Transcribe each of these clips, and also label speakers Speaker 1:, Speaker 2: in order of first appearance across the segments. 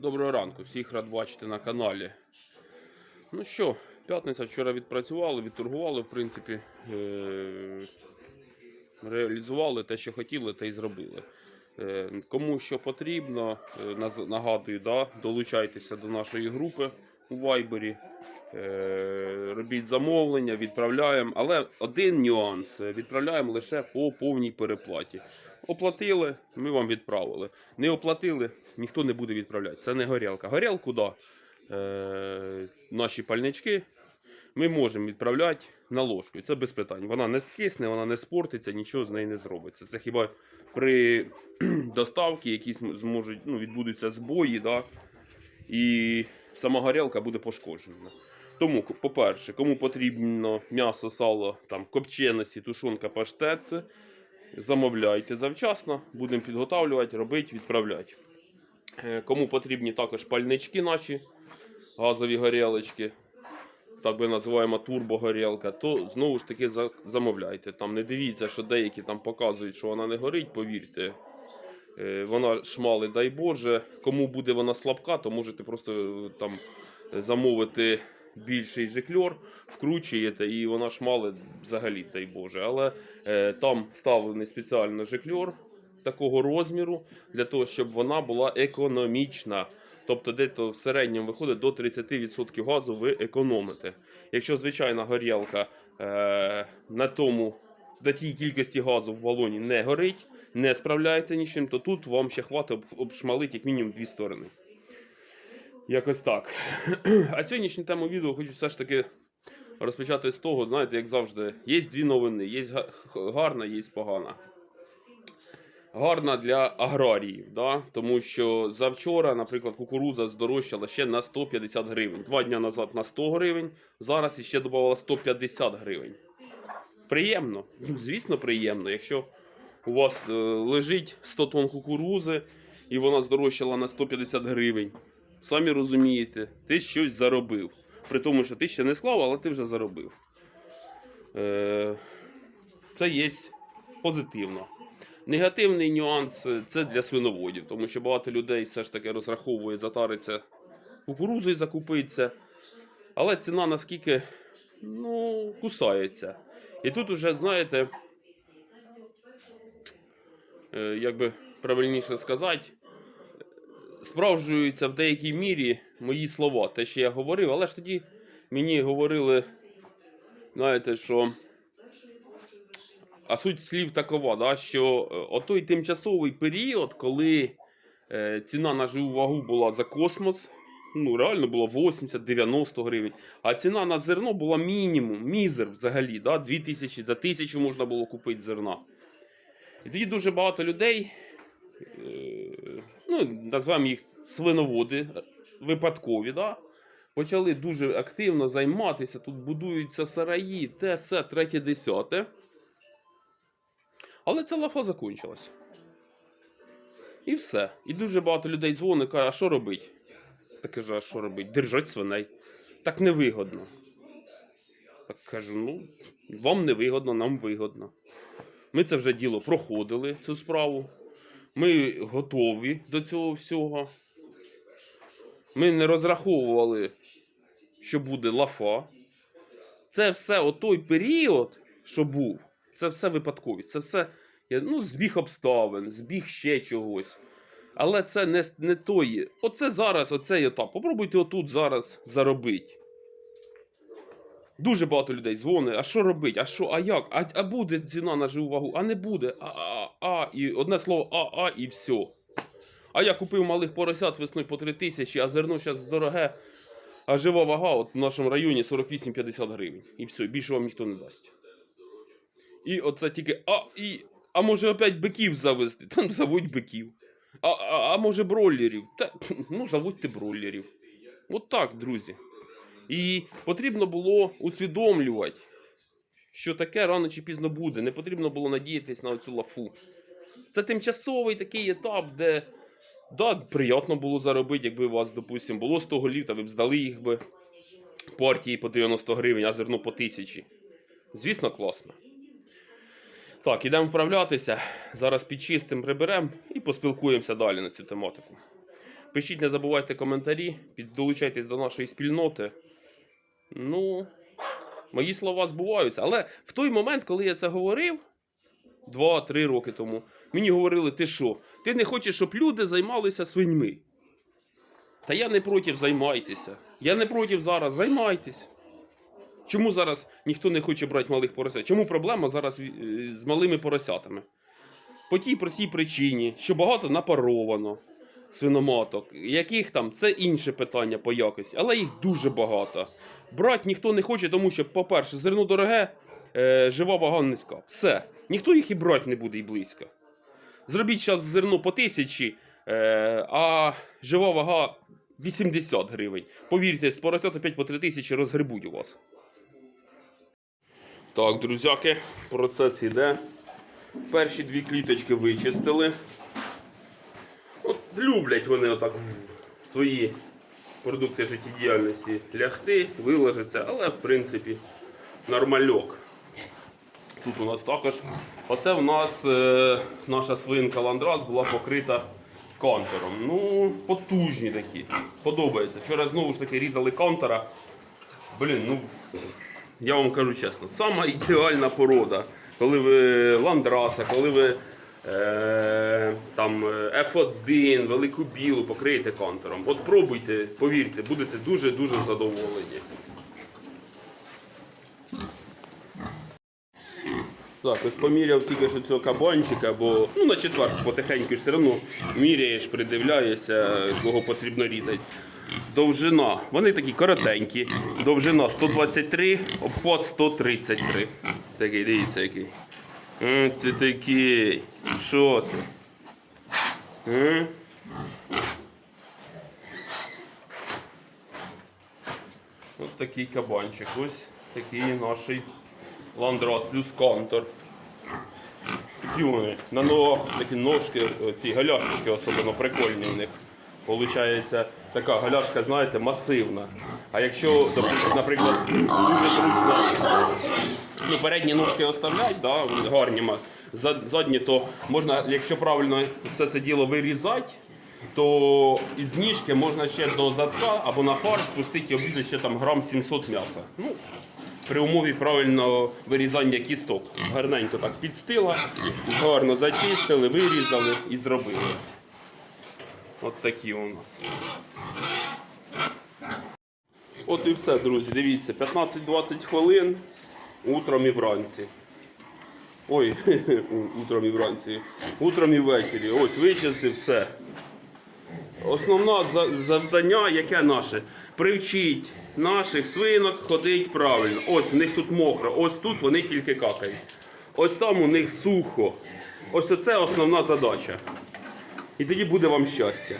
Speaker 1: Доброго ранку, всіх рад бачити на каналі. Ну що, п'ятниця вчора відпрацювали, відторгували, в принципі, е- реалізували те, що хотіли, те й зробили. Е, Кому що потрібно, е, нагадую, да, долучайтеся до нашої групи у Вайбері. Е, Робіть замовлення, відправляємо. Але один нюанс: відправляємо лише по повній переплаті. Оплатили, ми вам відправили. Не оплатили, ніхто не буде відправляти. Це не горілка. Горілку, да. Е, наші пальнички ми можемо відправляти на ложку. Це без питань. Вона не скисне, вона не спортиться, нічого з неї не зробиться. Це хіба при доставці якісь зможуть, ну, відбудуться збої, да, і сама горілка буде пошкоджена. Тому, по-перше, кому потрібно м'ясо, сало, там, копченості, тушонка, паштет, замовляйте завчасно, будемо підготавлювати, робити, відправляти. Е, Кому потрібні також пальнички наші, газові горілочки, так би називаємо турбогорілка, то знову ж таки замовляйте. Там не дивіться, що деякі там показують, що вона не горить, повірте. Е, Вона шмали, дай Боже. Кому буде вона слабка, то можете просто е, там замовити більший жикльор, вкручуєте, і вона шмали взагалі, дай Боже. Але е, там ставлений спеціально жикльор такого розміру для того, щоб вона була економічна. Тобто, десь в середньому виходить до 30% газу ви економите. Якщо звичайна горілка е, на тому, на тій кількості газу в балоні не горить, не справляється нічим, то тут вам ще хватить об- обшмалити як мінімум дві сторони. Якось так. А сьогоднішню тему відео хочу все ж таки розпочати з того, знаєте, як завжди, є дві новини: є гарна, є погана. Гарна для аграріїв, да? тому що завчора, наприклад, кукуруза здорожчала ще на 150 гривень. Два дні назад на 100 гривень, зараз іще додавала 150 гривень. Приємно, Ну, звісно, приємно. Якщо у вас е, лежить 100 тонн кукурузи і вона здорожчала на 150 гривень, самі розумієте, ти щось заробив. При тому, що ти ще не склав, але ти вже заробив. Е, це є позитивно. Негативний нюанс це для свиноводів, тому що багато людей все ж таки розраховує затариться кукурузою закупиться. Але ціна наскільки ну, кусається. І тут уже, знаєте, е, як би правильніше сказати, справджуються в деякій мірі мої слова, те, що я говорив, але ж тоді мені говорили, знаєте, що. А суть слів такова, да, що е, отой тимчасовий період, коли е, ціна на живу вагу була за космос, ну реально було 80-90 гривень, а ціна на зерно була мінімум, мізер взагалі, да, 2000, за 1000 можна було купити зерна. І тоді дуже багато людей, е, ну, назвемо їх свиноводи, випадкові, да, почали дуже активно займатися, тут будуються сараї, те, се, третє, десяте. Але ця лафа закончилась. І все. І дуже багато людей дзвонить, каже, а що робить? Так кажу, а що робить? Держать свиней. Так невигодно. Так кажу, ну, вам не вигодно, нам вигодно. Ми це вже діло проходили, цю справу. Ми готові до цього всього. Ми не розраховували, що буде лафа. Це все отой період, що був, це все випадковість. Це все ну, збіг обставин, збіг ще чогось. Але це не, не той. Оце зараз, оцей етап. Попробуйте отут зараз заробити. Дуже багато людей дзвонить, а що робити? А що, а як? А, а буде ціна на живу вагу? А не буде. А, а, а, і одне слово а, а, і все. А я купив малих поросят весною по 3 тисячі, а зерно зараз дороге. А жива вага от в нашому районі 48-50 гривень. І все, більше вам ніхто не дасть. І оце тільки. А, і, а може опять биків завести? Та ну заводь биків. А, а, а може бройлерів? Та ну заводьте бройлерів. От так, друзі. І потрібно було усвідомлювати, що таке рано чи пізно буде. Не потрібно було надіятись на цю лафу. Це тимчасовий такий етап, де да, приємно було заробити, якби у вас, допустимо, було 100 голів, та ви б здали їх би партії по 90 гривень, а зерно по 1000. Звісно, класно. Так, ідемо вправлятися. Зараз підчистимо, приберемо і поспілкуємося далі на цю тематику. Пишіть, не забувайте коментарі, долучайтесь до нашої спільноти. Ну, мої слова збуваються. Але в той момент, коли я це говорив, 2-3 роки тому, мені говорили, ти що, ти не хочеш, щоб люди займалися свиньми. Та я не проти займайтеся. Я не проти зараз, займайтесь. Чому зараз ніхто не хоче брати малих поросят? Чому проблема зараз е, з малими поросятами? По тій простій причині, що багато напаровано свиноматок, яких там це інше питання по якості, але їх дуже багато. Брати ніхто не хоче, тому що, по-перше, зерно дороге, е, жива вага низька. Все. Ніхто їх і брати не буде і близько. Зробіть зараз зерно по тисячі, е, а жива вага 80 гривень. Повірте, з поросят опять по 3 тисячі розгребуть у вас. Так, друзяки, процес іде. Перші дві кліточки вичистили. Люблять вони отак в свої продукти життєдіяльності лягти, виложиться, але в принципі нормальок. Тут у нас також. Оце у нас е, наша свинка ландрас була покрита контуром. Ну, потужні такі. Подобається. Вчора знову ж таки різали контура. Блін, ну я вам кажу чесно, сама ідеальна порода. Коли ви ландраса, коли ви там е, F1, велику білу покриєте контуром. От пробуйте, повірте, будете дуже-дуже задоволені. Так, ось поміряв тільки що цього кабанчика, бо ну, на четвер потихеньку ж все одно міряєш, придивляєшся, кого потрібно різати. Довжина, вони такі коротенькі. Довжина 123, обхват 133. Такий, дивіться який. М, Ти такий. Що ти? М? Ось такий кабанчик. Ось такий наш ландрас плюс контур. Такі вони. На ногах такі ножки, ці галяшки особливо прикольні в них. Получається така галяшка, знаєте, масивна. А якщо, наприклад, дуже зручно ну, передні ножки оставлять, да, гарні, задні, то можна, якщо правильно все це діло вирізати, то із ніжки можна ще до задка або на фарш пустити обрізати ще там грам 700 м'яса. Ну, при умові правильного вирізання кісток. Гарненько так підстила, гарно зачистили, вирізали і зробили. От такі у нас. От і все, друзі. Дивіться, 15-20 хвилин утром і вранці. Ой, утром і вранці. Утром і ввечері. Ось вичистив все. Основне завдання, яке наше? Привчіть наших свинок ходить правильно. Ось в них тут мокро, ось тут вони тільки какають. Ось там у них сухо. Ось оце основна задача. І тоді буде вам щастя.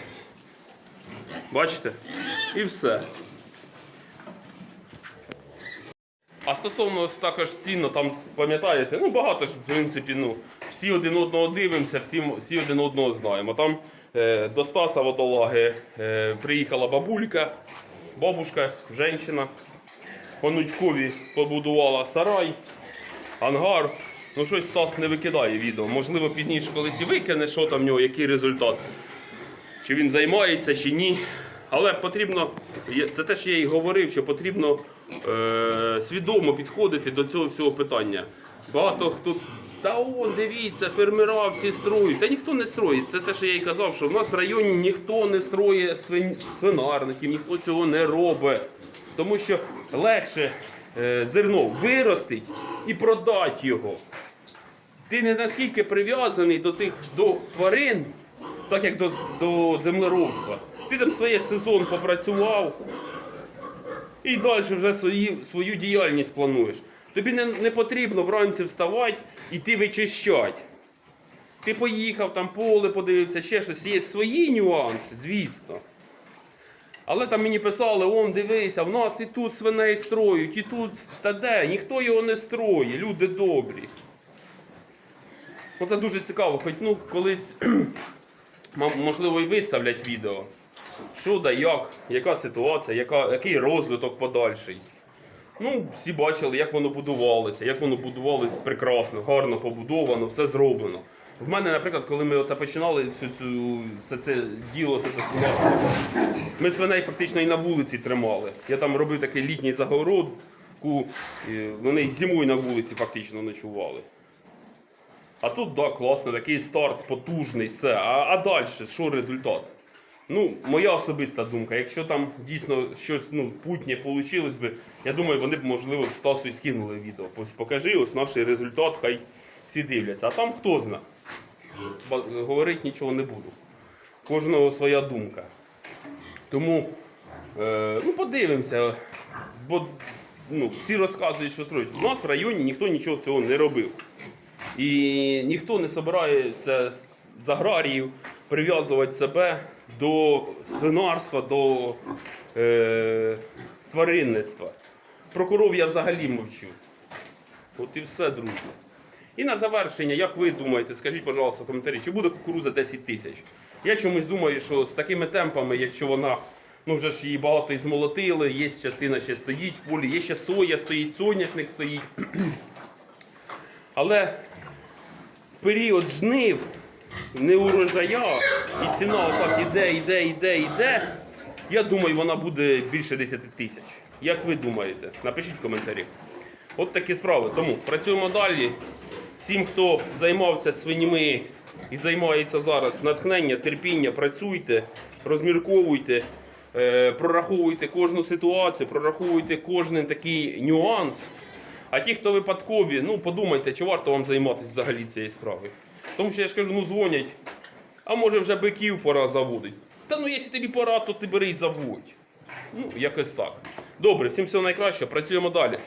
Speaker 1: Бачите? І все. А стосовно також цінно, там пам'ятаєте, ну багато ж, в принципі, ну, всі один одного дивимося, всі, всі один одного знаємо. Там е, до Стаса водолаги е, приїхала бабулька, бабушка, жінка. Панучкові побудувала сарай, ангар. Ну щось Стас не викидає відео. Можливо, пізніше колись і викине, що там в нього, який результат. Чи він займається, чи ні. Але потрібно, це те, що я і говорив, що потрібно е, свідомо підходити до цього всього питання. Багато хто. Та он, дивіться, фермера всі строють. Та ніхто не строїть. Це те, що я і казав, що в нас в районі ніхто не свин... свинарників, ніхто цього не робить. Тому що легше е, зерно виростить і продати його. Ти не наскільки прив'язаний до цих до тварин, так як до, до землеробства. Ти там своє сезон попрацював і далі вже свої, свою діяльність плануєш. Тобі не, не потрібно вранці вставати і ти вичищати. Ти поїхав, там поле подивився, ще щось. Є свої нюанси, звісно. Але там мені писали, он дивися, в нас і тут свиней строють, і тут та де, ніхто його не строїть, люди добрі. Оце дуже цікаво, хоч ну колись можливо і виставлять відео. Що да як, яка ситуація, яка, який розвиток подальший. Ну, всі бачили, як воно будувалося, як воно будувалося прекрасно, гарно побудовано, все зроблено. В мене, наприклад, коли ми оце починали цю, цю, все це діло, все це свинарство, ми свиней фактично і на вулиці тримали. Я там робив такий літній загородку, вони зимою на вулиці фактично ночували. А тут, так, да, класно, такий старт потужний, все. А, а далі, що результат? Ну, моя особиста думка, якщо там дійсно щось ну, путнє вийшло би, я думаю, вони б, можливо, Стасу і скинули відео. Покажи ось наш результат, хай всі дивляться. А там хто зна. Говорити нічого не буду. Кожного своя думка. Тому е, ну, подивимося. Бо ну, всі розказують, що строють. У нас в районі ніхто нічого цього не робив. І ніхто не збирається з аграріїв прив'язувати себе до свинарства, до е, тваринництва. Про коров я взагалі мовчу. От і все, друзі. І на завершення, як ви думаєте, скажіть, пожалуйста, в коментарі, чи буде кукуруза 10 тисяч? Я чомусь думаю, що з такими темпами, якщо вона, ну вже ж її багато і змолотили, є частина ще стоїть в полі, є ще соя стоїть, соняшник стоїть. Але в період жнив, не урожая, і ціна отак іде, іде, іде, іде. Я думаю, вона буде більше 10 тисяч. Як ви думаєте? Напишіть в коментарі. От такі справи. Тому працюємо далі. Всім, хто займався свиніми і займається зараз, натхнення, терпіння, працюйте, розмірковуйте, е, прораховуйте кожну ситуацію, прораховуйте кожен такий нюанс. А ті, хто випадкові, ну подумайте, чи варто вам займатися взагалі цією справою. Тому що я ж кажу, ну дзвонять, а може вже биків пора заводити. Та ну якщо тобі пора, то ти бери і заводь. Ну, якось так. Добре, всім всього найкращого, працюємо далі.